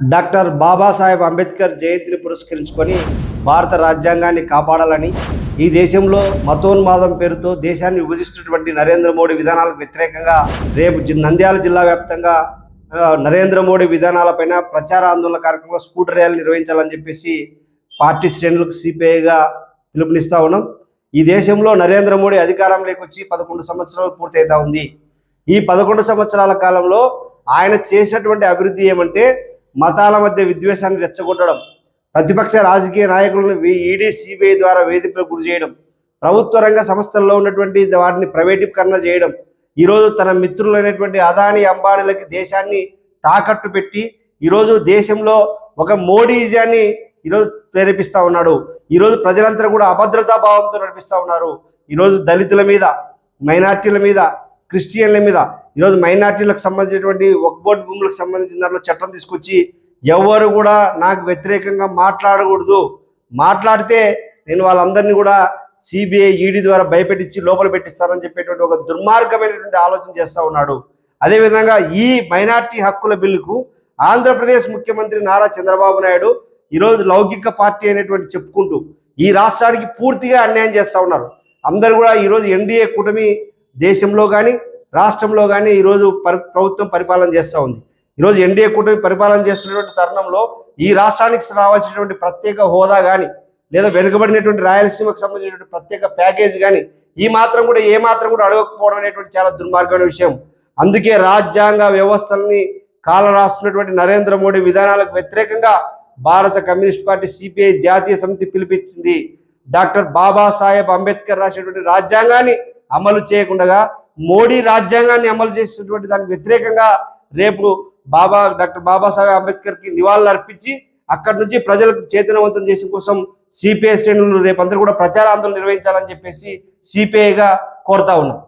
Doctor Babasaheb Ambedkar జయంతిని పురస్కరించుకొని భారత రాజ్యాంగాన్ని కాపాడాలని ఈ దేశంలో మతోన్మాదం పేరుతో దేశాన్ని విభజిస్తున్నటువంటి నరేంద్ర మోడీ విధానాలకు వ్యతిరేకంగా రేపు నంద్యాల జిల్లా వ్యాప్తంగా నరేంద్ర మోడీ విధానాలపైన ప్రచార ఆందోళన కార్యక్రమంలో స్కూటర్ ర్యాలీ నిర్వహించాలని చెప్పేసి పార్టీ శ్రేణులకు సిపిఐగా పిలుపునిస్తా ఉన్నాం. ఈ దేశంలో నరేంద్ర మోడీ అధికారంలోకి వచ్చి పదకొండు సంవత్సరాలు పూర్తయితా ఉంది. ఈ పదకొండు సంవత్సరాల కాలంలో ఆయన చేసినటువంటి అభివృద్ధి ఏమంటే మతాల మధ్య విద్వేషాన్ని రెచ్చగొట్టడం ప్రతిపక్ష రాజకీయ నాయకులను ఈడీ సిబిఐ ద్వారా వేధింపులకు గురి చేయడం ప్రభుత్వ రంగ సంస్థల్లో ఉన్నటువంటి వాటిని ప్రైవేటీకరణ చేయడం ఈరోజు తన మిత్రులైనటువంటి అదాని అంబానీలకి దేశాన్ని తాకట్టు పెట్టి ఈరోజు దేశంలో ఒక మోడీజాన్ని ఈరోజు ప్రేరేపిస్తా ఉన్నాడు. ఈరోజు ప్రజలందరూ కూడా అభద్రతా భావంతో నడిపిస్తా ఉన్నారు. ఈరోజు దళితుల మీద మైనార్టీల మీద క్రిస్టియన్ల మీద ఈరోజు మైనార్టీలకు సంబంధించినటువంటి ఒక బోర్డు భూములకు సంబంధించిన దాంట్లో చట్టం తీసుకొచ్చి ఎవరు కూడా నాకు వ్యతిరేకంగా మాట్లాడకూడదు. మాట్లాడితే నేను వాళ్ళందరినీ కూడా సిబిఐ ఈడీ ద్వారా భయపెట్టించి లోపల పెట్టిస్తానని చెప్పేటువంటి ఒక దుర్మార్గమైనటువంటి ఆలోచన చేస్తూ ఉన్నాడు. అదేవిధంగా ఈ మైనార్టీ హక్కుల బిల్లుకు ఆంధ్రప్రదేశ్ ముఖ్యమంత్రి నారా చంద్రబాబు నాయుడు ఈరోజు లౌకిక పార్టీ అనేటువంటి చెప్పుకుంటూ ఈ రాష్ట్రానికి పూర్తిగా అన్యాయం చేస్తూ ఉన్నారు. అందరూ కూడా ఈరోజు ఎన్డీఏ కూటమి దేశంలో కానీ రాష్ట్రంలో కానీ ఈరోజు పరి ప్రభుత్వం పరిపాలన చేస్తూ ఉంది. ఈరోజు ఎన్డీఏ కూటమి పరిపాలన చేస్తున్నటువంటి తరుణంలో ఈ రాష్ట్రానికి రావాల్సినటువంటి ప్రత్యేక హోదా కానీ లేదా వెనుకబడినటువంటి రాయలసీమకు సంబంధించినటువంటి ప్రత్యేక ప్యాకేజ్ కానీ ఈ మాత్రం కూడా ఏ మాత్రం కూడా అడగకపోవడం అనేటువంటి చాలా దుర్మార్గమైన విషయం. అందుకే రాజ్యాంగ వ్యవస్థల్ని కాల రాస్తున్నటువంటి నరేంద్ర మోడీ విధానాలకు వ్యతిరేకంగా భారత కమ్యూనిస్ట్ పార్టీ సిపిఐ జాతీయ సమితి పిలిపించింది. డాక్టర్ బాబాసాహెబ్ అంబేద్కర్ రాసినటువంటి రాజ్యాంగాన్ని అమలు చేయకుండా మోడీ రాజ్యాంగాన్ని అమలు చేసినటువంటి దానికి వ్యతిరేకంగా రేపు బాబా డాక్టర్ బాబాసాహెబ్ అంబేద్కర్కి నివాళులు అర్పించి అక్కడి నుంచి ప్రజలకు చైతన్యవంతం చేసే కోసం సిపిఐ శ్రేణులు రేపు అందరూ కూడా ప్రచారాందోళన నిర్వహించాలని చెప్పేసి సిపిఐగా కోరుతా ఉన్నాం.